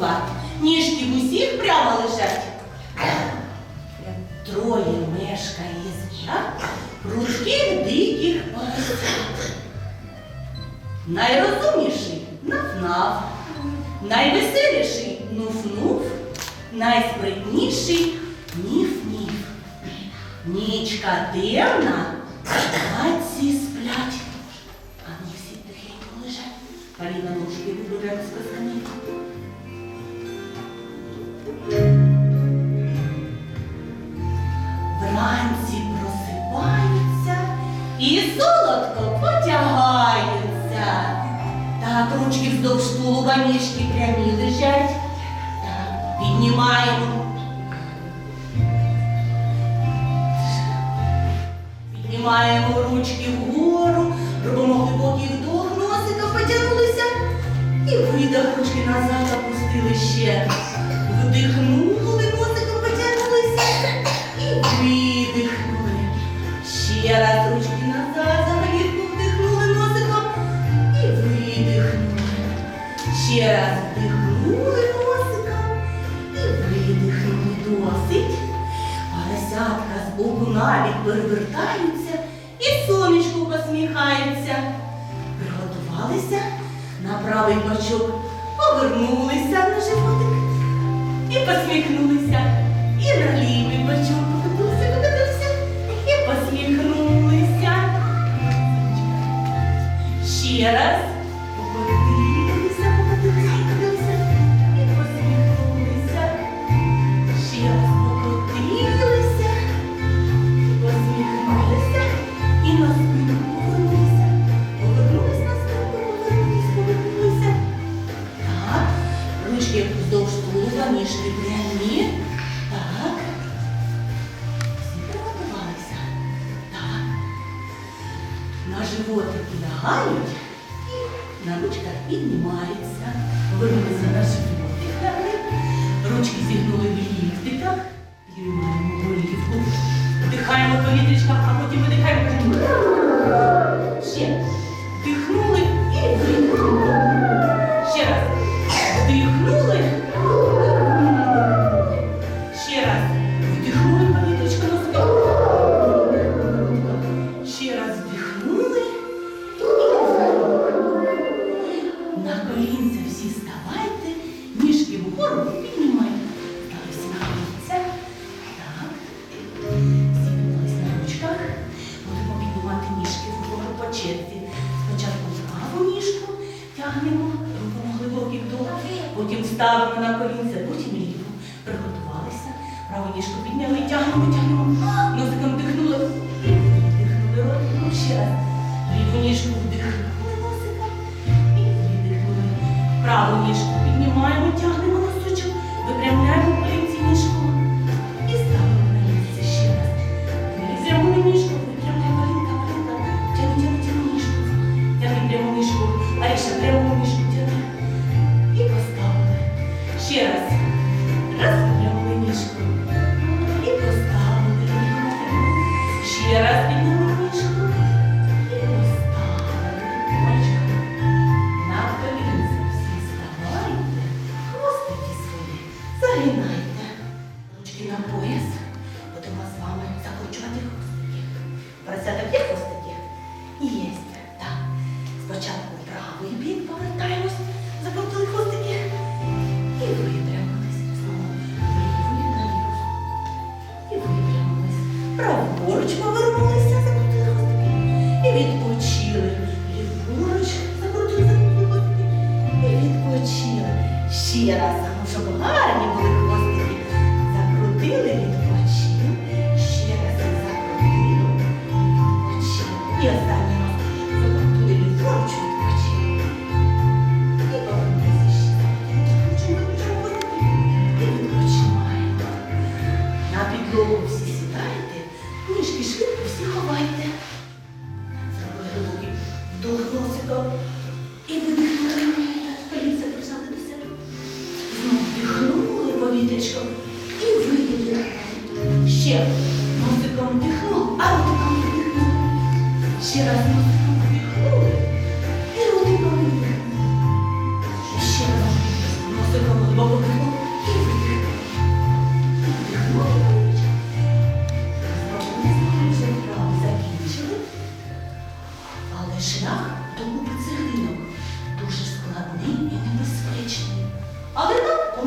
була. Ніжки в усіх прямо лежать. Троє мешкає звірят рудких диких поросят. Найрозумніший нафнаф, найвеселіший нуфнув, найспритніший ніф-ніф. Нічка темна, гаці сплять. А ну всі тихенько лежать. Поліна ножки виблюдає з ручки вздовж тулуба, ніжки прямі лежать. Так, Піднімаємо. Піднімаємо ручки вгору, робимо глибокий вдох, носика потягнулися і видох ручки назад опустили ще. Вдихнули. радуються і сонечко посміхається. Приготувалися на правий бочок, повернулися на животик і посміхнулися. І на лівий бочок повернувся, покатився і посміхнулися. Ще раз. 帰ろうとてしまった時まで帰ろてしま。ставимо на колінця, потім ліву. Приготувалися, праву ніжку підняли, тягнемо, тягнемо. ще раз, щоб гарні були хвостики, закрутили від.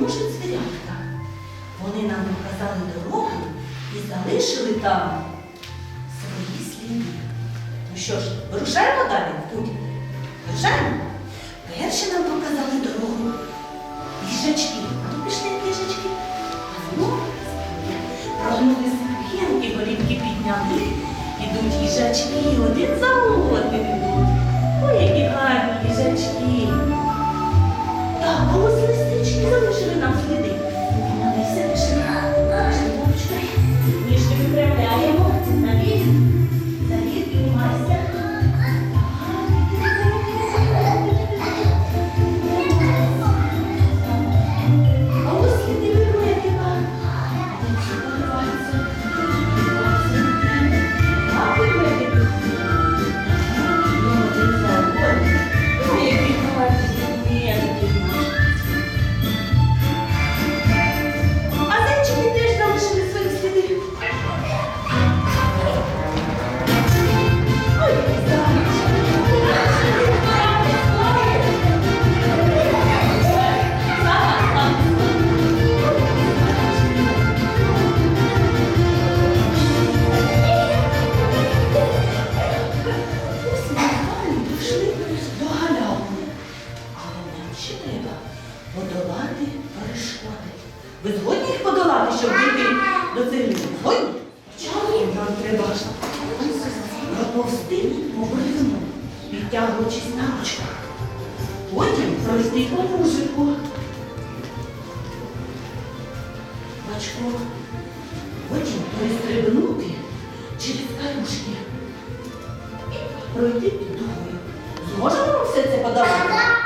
байдуже звірятка. Вони нам показали дорогу і залишили там свої сліди. Ну що ж, вирушаємо далі в путь. Вирушаємо. Перші нам показали дорогу. Ліжачки. Ну пішли ліжачки. А знову прогнули спин і горінки підняли. Ідуть їжачки один за одним. пройти піду. Зможемо вам все це подавати?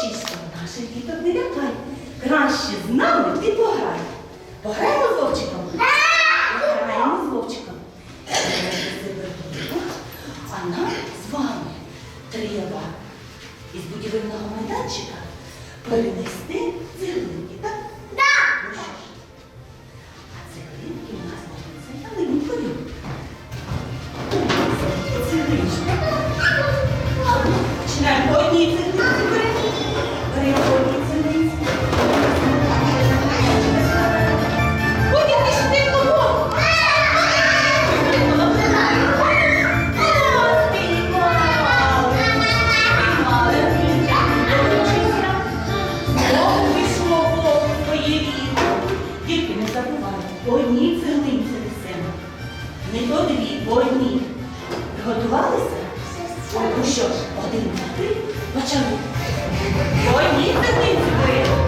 чисто наших діток не лякай. Краще з нами ти пограй. Пограємо Ну що ж, один на три, почали. Поїхати ви!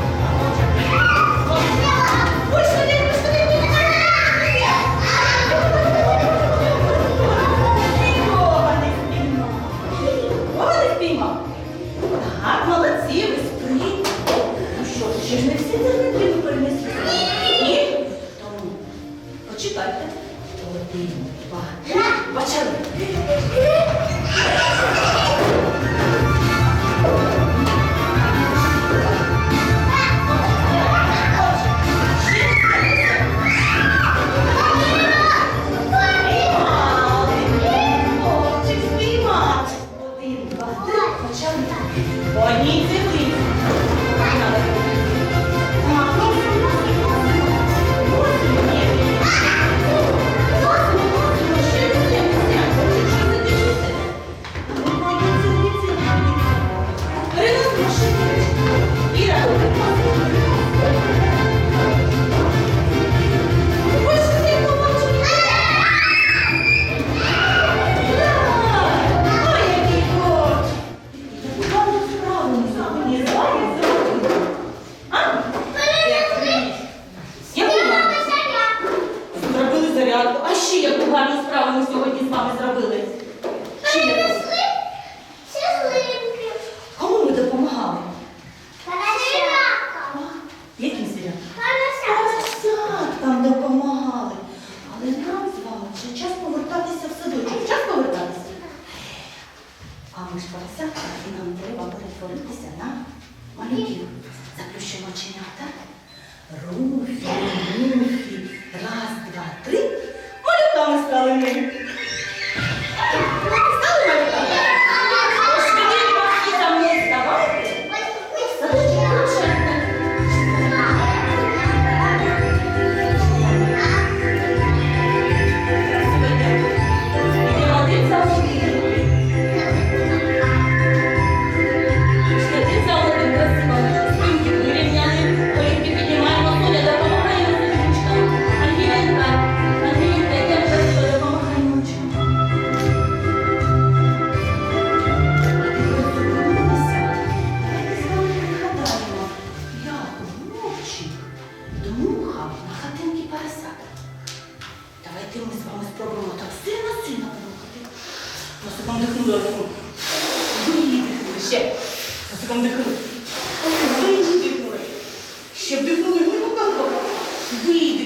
порядку. А ще яку гарну справу ми сьогодні з вами зробили? Ще we